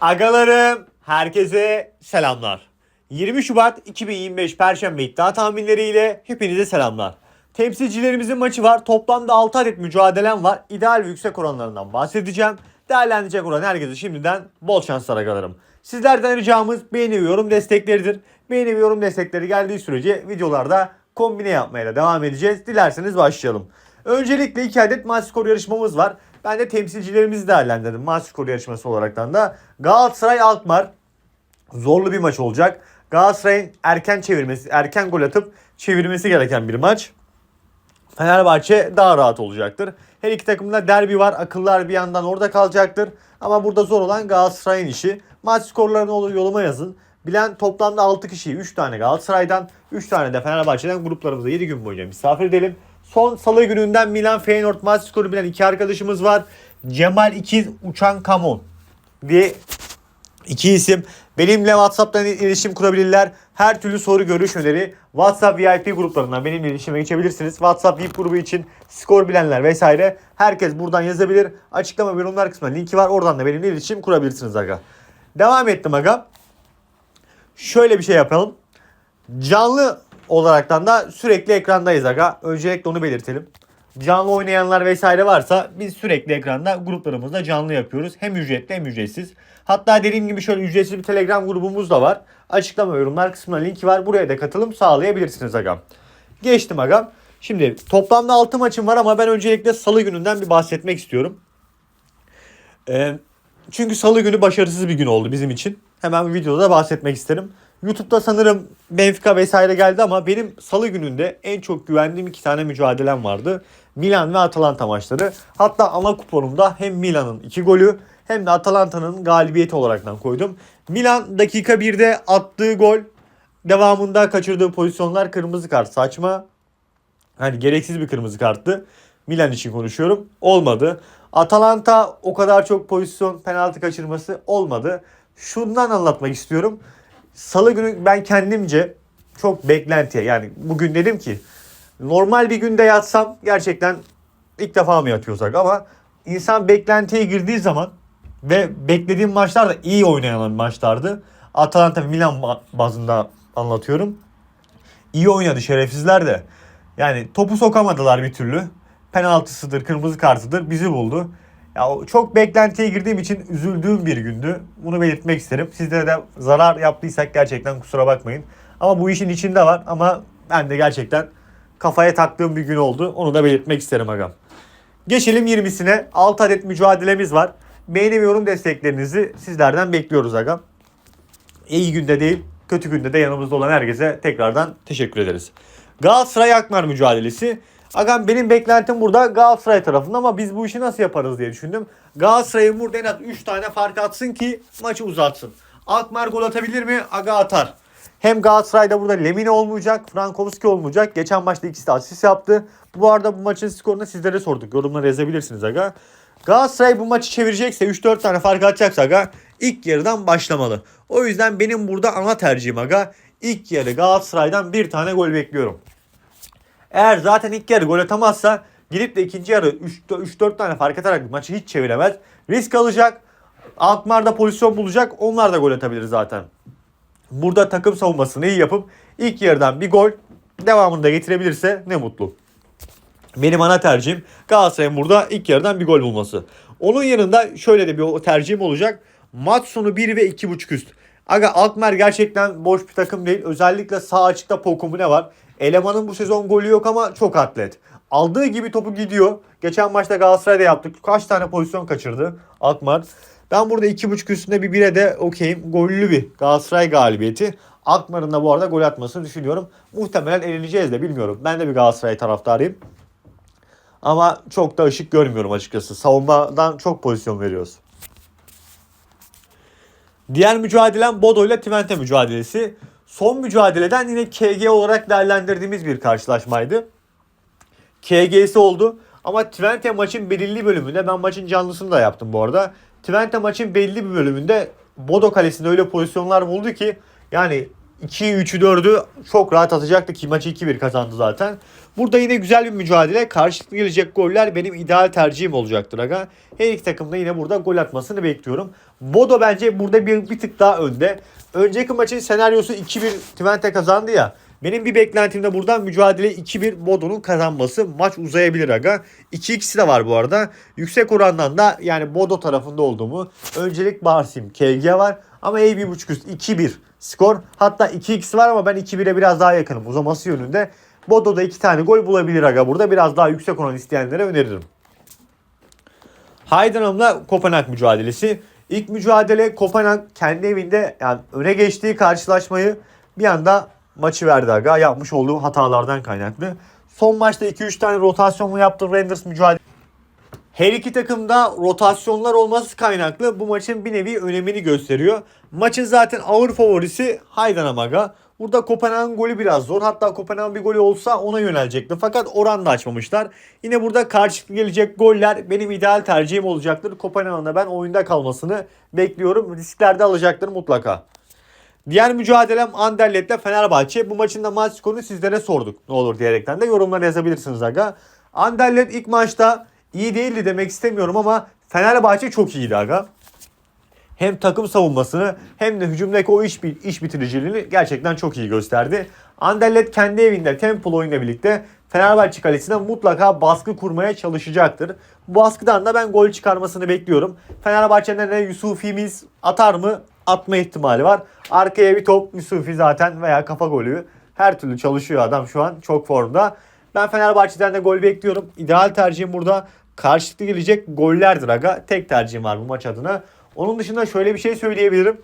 Agalarım, herkese selamlar. 20 Şubat 2025 Perşembe iddia tahminleriyle hepinize selamlar. Temsilcilerimizin maçı var. Toplamda 6 adet mücadelem var. İdeal ve yüksek oranlarından bahsedeceğim. Değerlendirecek olan herkese şimdiden bol şanslar agalarım. Sizlerden ricamız beğeni ve yorum destekleridir. Beğeni ve yorum destekleri geldiği sürece videolarda kombine yapmaya da devam edeceğiz. Dilerseniz başlayalım. Öncelikle 2 adet maç skor yarışmamız var. Ben de temsilcilerimizi değerlendirdim maç skor yarışması olaraktan da. Galatasaray Alkmaar zorlu bir maç olacak. Galatasaray'ın erken çevirmesi, erken gol atıp çevirmesi gereken bir maç. Fenerbahçe daha rahat olacaktır. Her iki takımda derbi var. Akıllar bir yandan orada kalacaktır. Ama burada zor olan Galatasaray'ın işi. Maç skorlarını olur yoluma yazın. Bilen toplamda 6 kişiyi 3 tane Galatasaray'dan 3 tane de Fenerbahçe'den gruplarımıza 7 gün boyunca misafir edelim. Son salı gününden Milan Feyenoord maç skoru bilen iki arkadaşımız var. Cemal İkiz Uçan Kamon diye İki isim benimle WhatsApp'tan iletişim kurabilirler. Her türlü soru, görüş, öneri WhatsApp VIP gruplarından benimle iletişime geçebilirsiniz. WhatsApp VIP grubu için skor bilenler vesaire herkes buradan yazabilir. Açıklama ve yorumlar kısmında linki var. Oradan da benimle iletişim kurabilirsiniz aga. Devam ettim aga. Şöyle bir şey yapalım. Canlı olaraktan da sürekli ekrandayız aga. Öncelikle onu belirtelim. Canlı oynayanlar vesaire varsa biz sürekli ekranda gruplarımızda canlı yapıyoruz. Hem ücretli hem ücretsiz. Hatta dediğim gibi şöyle ücretsiz bir Telegram grubumuz da var. Açıklama yorumlar kısmına linki var. Buraya da katılım sağlayabilirsiniz agam. Geçtim agam. Şimdi toplamda 6 maçım var ama ben öncelikle salı gününden bir bahsetmek istiyorum. Ee, çünkü salı günü başarısız bir gün oldu bizim için. Hemen videoda bahsetmek isterim. YouTube'da sanırım Benfica vesaire geldi ama benim salı gününde en çok güvendiğim iki tane mücadelem vardı. Milan ve Atalanta maçları. Hatta ana kuponumda hem Milan'ın iki golü hem de Atalanta'nın galibiyeti olaraktan koydum. Milan dakika 1'de attığı gol devamında kaçırdığı pozisyonlar kırmızı kart saçma. Hani gereksiz bir kırmızı karttı. Milan için konuşuyorum. Olmadı. Atalanta o kadar çok pozisyon penaltı kaçırması olmadı. Şundan anlatmak istiyorum. Salı günü ben kendimce çok beklentiye yani bugün dedim ki normal bir günde yatsam gerçekten ilk defa mı yatıyorsak ama insan beklentiye girdiği zaman ve beklediğim maçlar da iyi oynayan maçlardı. Atalanta Milan ba- bazında anlatıyorum. İyi oynadı şerefsizler de. Yani topu sokamadılar bir türlü. Penaltısıdır, kırmızı kartıdır bizi buldu. Ya çok beklentiye girdiğim için üzüldüğüm bir gündü. Bunu belirtmek isterim. Sizlere de zarar yaptıysak gerçekten kusura bakmayın. Ama bu işin içinde var ama ben de gerçekten kafaya taktığım bir gün oldu. Onu da belirtmek isterim agam. Geçelim 20'sine. 6 adet mücadelemiz var. Beğeni ve yorum desteklerinizi sizlerden bekliyoruz agam. İyi günde değil, kötü günde de yanımızda olan herkese tekrardan teşekkür ederiz. Galatasaray Akmar mücadelesi. Agam benim beklentim burada Galatasaray tarafında ama biz bu işi nasıl yaparız diye düşündüm. Galatasaray'ın burada en az 3 tane fark atsın ki maçı uzatsın. Akmar gol atabilir mi? Aga atar. Hem Galatasaray'da burada Lemine olmayacak, Frankowski olmayacak. Geçen maçta ikisi de asist yaptı. Bu arada bu maçın skorunu sizlere sorduk. Yorumlara yazabilirsiniz aga. Galatasaray bu maçı çevirecekse 3-4 tane fark atacaksa aga ilk yarıdan başlamalı. O yüzden benim burada ana tercihim aga. İlk yarı Galatasaray'dan bir tane gol bekliyorum. Eğer zaten ilk yarı gol atamazsa gidip de ikinci yarı 3-4 tane fark atarak maçı hiç çeviremez. Risk alacak. Alkmaar'da pozisyon bulacak. Onlar da gol atabilir zaten. Burada takım savunmasını iyi yapıp ilk yarıdan bir gol devamında getirebilirse ne mutlu. Benim ana tercihim Galatasaray'ın burada ilk yarıdan bir gol bulması. Onun yanında şöyle de bir tercihim olacak. Maç sonu 1 ve 2.5 üst. Aga Alkmaar gerçekten boş bir takım değil. Özellikle sağ açıkta Pokumune var. Elemanın bu sezon golü yok ama çok atlet. Aldığı gibi topu gidiyor. Geçen maçta Galatasaray'da yaptık. Kaç tane pozisyon kaçırdı Alkmaar. Ben burada 2.5 üstünde bir 1'e de okeyim. Gollü bir Galatasaray galibiyeti. Alkmaar'ın da bu arada gol atmasını düşünüyorum. Muhtemelen eleneceğiz de bilmiyorum. Ben de bir Galatasaray taraftarıyım. Ama çok da ışık görmüyorum açıkçası. Savunmadan çok pozisyon veriyoruz. Diğer mücadelem Bodo ile Twente mücadelesi. Son mücadeleden yine KG olarak değerlendirdiğimiz bir karşılaşmaydı. KG'si oldu. Ama Twente maçın belirli bölümünde ben maçın canlısını da yaptım bu arada. Twente maçın belli bir bölümünde Bodo kalesinde öyle pozisyonlar buldu ki yani 2'yi 3'ü 4'ü çok rahat atacaktı ki maçı 2-1 kazandı zaten. Burada yine güzel bir mücadele. Karşılıklı gelecek goller benim ideal tercihim olacaktır aga. Her iki takım da yine burada gol atmasını bekliyorum. Bodo bence burada bir, bir tık daha önde. Önceki maçın senaryosu 2-1 Twente kazandı ya. Benim bir beklentim de buradan mücadele 2-1 Bodo'nun kazanması. Maç uzayabilir aga. 2-2'si de var bu arada. Yüksek orandan da yani Bodo tarafında olduğumu öncelik bahsedeyim. KG var ama AB.5 üst 2-1 skor. Hatta 2-2'si var ama ben 2-1'e biraz daha yakınım uzaması yönünde. Bodo'da 2 tane gol bulabilir aga burada. Biraz daha yüksek oran isteyenlere öneririm. Heidenheim'la Kopenhag mücadelesi. İlk mücadele Kopenhag kendi evinde yani öne geçtiği karşılaşmayı bir anda maçı verdi aga. Yapmış olduğu hatalardan kaynaklı. Son maçta 2-3 tane rotasyon mu yaptı Rangers mücadele. Her iki takımda rotasyonlar olması kaynaklı bu maçın bir nevi önemini gösteriyor. Maçın zaten ağır favorisi Heidenheim aga. Burada Kopenhag'ın golü biraz zor. Hatta Kopenhag'ın bir golü olsa ona yönelecekti. Fakat oran da açmamışlar. Yine burada karşılıklı gelecek goller benim ideal tercihim olacaktır. Kopenhag'ın ben oyunda kalmasını bekliyorum. Risklerde alacaktır mutlaka. Diğer mücadelem Anderlet'le Fenerbahçe. Bu maçın da maç skorunu sizlere sorduk. Ne olur diyerekten de yorumlara yazabilirsiniz aga. Anderlet ilk maçta iyi değildi demek istemiyorum ama Fenerbahçe çok iyiydi aga hem takım savunmasını hem de hücumdaki o iş, iş bitiriciliğini gerçekten çok iyi gösterdi. Anderlet kendi evinde tempolu oyunla birlikte Fenerbahçe kalesine mutlaka baskı kurmaya çalışacaktır. Bu baskıdan da ben gol çıkarmasını bekliyorum. Fenerbahçe'den de Yusufimiz atar mı? Atma ihtimali var. Arkaya bir top Yusufi zaten veya kafa golü. Her türlü çalışıyor adam şu an. Çok formda. Ben Fenerbahçe'den de gol bekliyorum. İdeal tercihim burada karşılıklı gelecek gollerdir aga. Tek tercihim var bu maç adına. Onun dışında şöyle bir şey söyleyebilirim.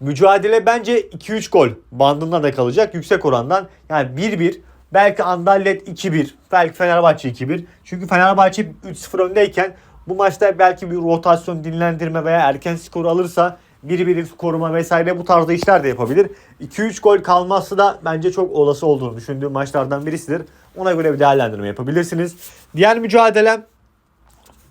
Mücadele bence 2-3 gol bandında da kalacak yüksek orandan. Yani 1-1 belki Andallet 2-1 belki Fenerbahçe 2-1. Çünkü Fenerbahçe 3-0 öndeyken bu maçta belki bir rotasyon dinlendirme veya erken skor alırsa 1-1 koruma vesaire bu tarzda işler de yapabilir. 2-3 gol kalması da bence çok olası olduğunu düşündüğüm maçlardan birisidir. Ona göre bir değerlendirme yapabilirsiniz. Diğer mücadelem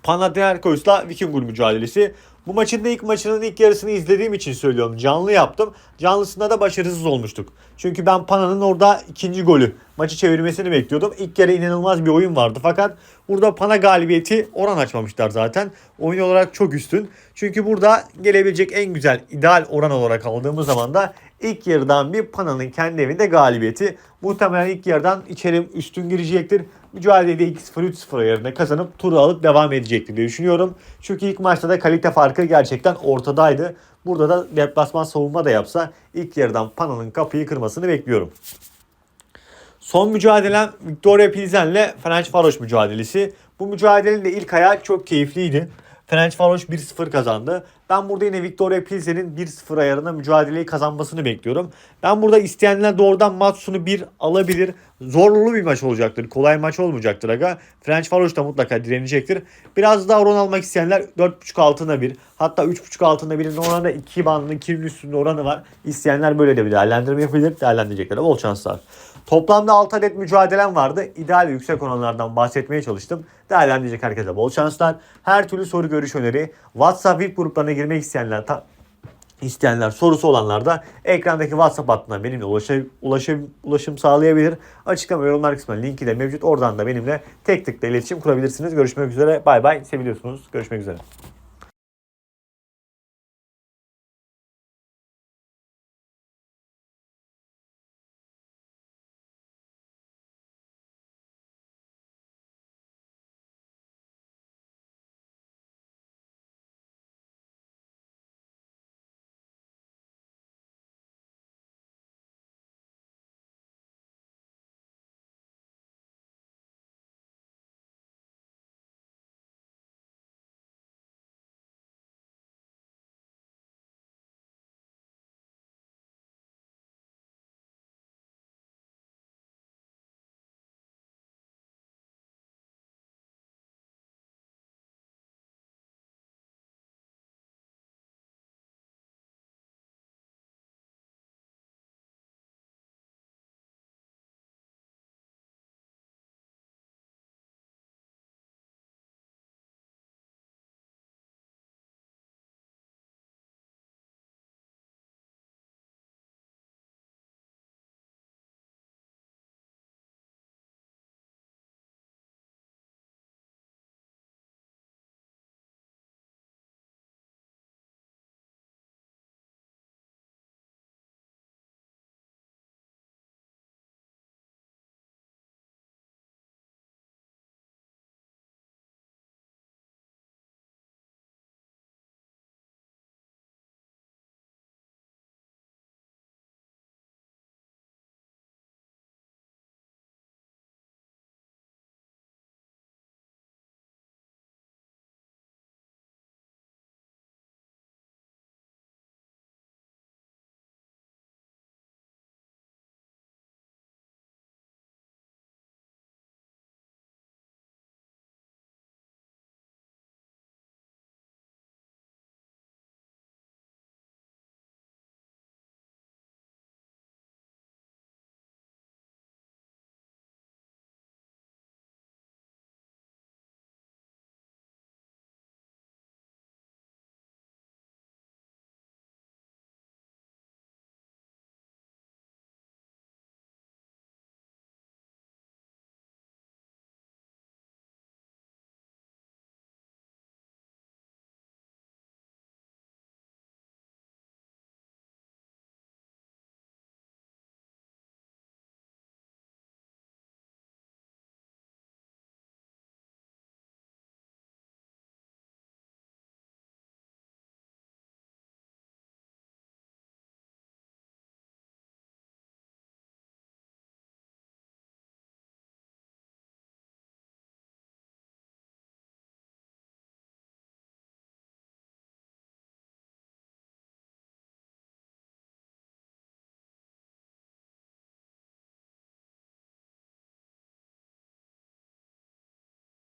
Panathinaikos'la Vikingur mücadelesi. Bu maçın da ilk maçının ilk yarısını izlediğim için söylüyorum. Canlı yaptım. Canlısında da başarısız olmuştuk. Çünkü ben Pana'nın orada ikinci golü maçı çevirmesini bekliyordum. İlk yarı inanılmaz bir oyun vardı. Fakat burada Pana galibiyeti oran açmamışlar zaten. Oyun olarak çok üstün. Çünkü burada gelebilecek en güzel ideal oran olarak aldığımız zaman da ilk yarıdan bir Pana'nın kendi evinde galibiyeti. Muhtemelen ilk yarıdan içeri üstün girecektir. Mücadeleyi 2-0 3-0 yerine kazanıp turu alıp devam edecektir diye düşünüyorum. Çünkü ilk maçta da kalite farkı gerçekten ortadaydı. Burada da deplasman savunma da yapsa ilk yarıdan Pana'nın kapıyı kırmasını bekliyorum. Son mücadelem Victoria Pilsen'le Ferencvaros mücadelesi. Bu mücadelenin de ilk ayağı çok keyifliydi. Ferencvaros 1-0 kazandı. Ben burada yine Victoria Pilsen'in 1-0 ayarında mücadeleyi kazanmasını bekliyorum. Ben burada isteyenler doğrudan Matsun'u 1 alabilir. Zorlu bir maç olacaktır. Kolay maç olmayacaktır aga. Ferencvaros da mutlaka direnecektir. Biraz daha oran almak isteyenler 4.5 altında bir hatta 3.5 altında birinin oranı 2 bandının 2'nin üstünde oranı var. İsteyenler böyle de bir değerlendirme yapabilir. Değerlendirecekler. Bol şanslar. Toplamda 6 adet mücadelem vardı. İdeal ve yüksek oranlardan bahsetmeye çalıştım. Değerlendirecek herkese bol şanslar. Her türlü soru görüş öneri WhatsApp VIP gruplarına girmek isteyenler isteyenler sorusu olanlar da ekrandaki WhatsApp hattına benimle ulaşım, ulaşım, ulaşım sağlayabilir. Açıklama yorumlar kısmında linki de mevcut. Oradan da benimle tek tıkla iletişim kurabilirsiniz. Görüşmek üzere. Bay bay. Seviliyorsunuz. Görüşmek üzere.